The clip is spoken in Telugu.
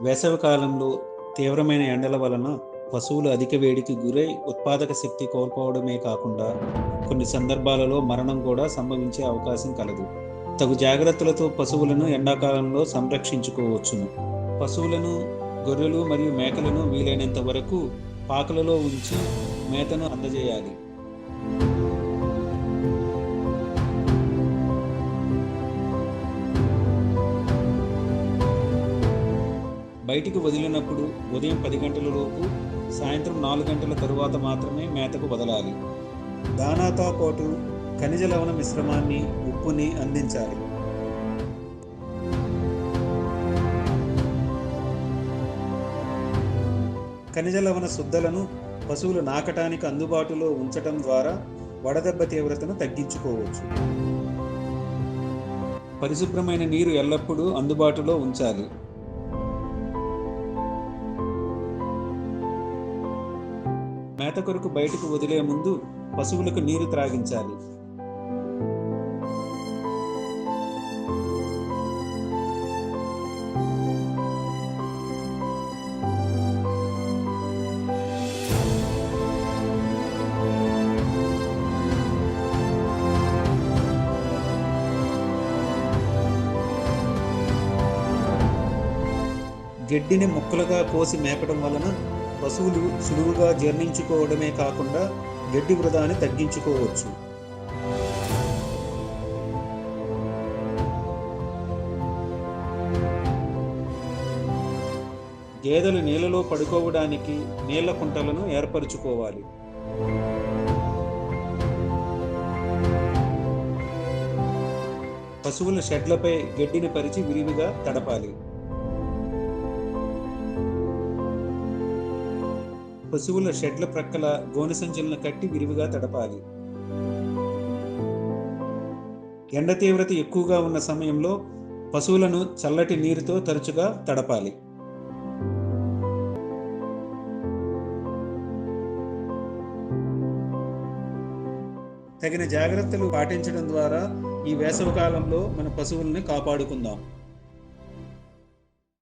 వేసవికాలంలో తీవ్రమైన ఎండల వలన పశువులు అధిక వేడికి గురై ఉత్పాదక శక్తి కోల్పోవడమే కాకుండా కొన్ని సందర్భాలలో మరణం కూడా సంభవించే అవకాశం కలదు. తగు జాగ్రత్తలతో పశువులను ఎండాకాలంలో సంరక్షించుకోవచ్చును. పశువులను గొర్రెలు మరియు మేకలను వీలైనంత వరకు పాకలలో ఉంచి మేతను అందజేయాలి. బయటికి వదిలినప్పుడు ఉదయం పది గంటల లోపు సాయంత్రం నాలుగు గంటల తరువాత మాత్రమే మేతకు వదలాలి. దానాతో పాటు ఖనిజ లవణ మిశ్రమాన్ని ఉప్పుని అందించాలి. ఖనిజ లవణ శుద్ధలను పశువులు నాకటానికి అందుబాటులో ఉంచటం ద్వారా వడదెబ్బ తీవ్రతను తగ్గించుకోవచ్చు. పరిశుభ్రమైన నీరు ఎల్లప్పుడూ అందుబాటులో ఉంచాలి. మేత కొరకు బయటకు వదిలే ముందు పశువులకు నీరు త్రాగించాలి. గడ్డిని ముక్కలుగా కోసి మేపడం వలన పశువులు సులువుగా జీర్ణించుకోవడమే కాకుండా గడ్డి వృధాని తగ్గించుకోవచ్చు. గేదెలు నీళ్ళలో పడుకోవడానికి నీళ్ళ కుంటలను ఏర్పరచుకోవాలి. పశువుల షెడ్లపై గడ్డిని పరిచి విరివిగా తడపాలి. పశువుల షెడ్ల ప్రక్కల గోనె సంచులను కట్టి విరివిగా తడపాలి. ఎండ తీవ్రత ఎక్కువగా ఉన్న సమయంలో పశువులను చల్లటి నీరుతో తరచుగా తడపాలి. తగిన జాగ్రత్తలు పాటించడం ద్వారా ఈ వేసవకాలంలో మన పశువుల్ని కాపాడుకుందాం.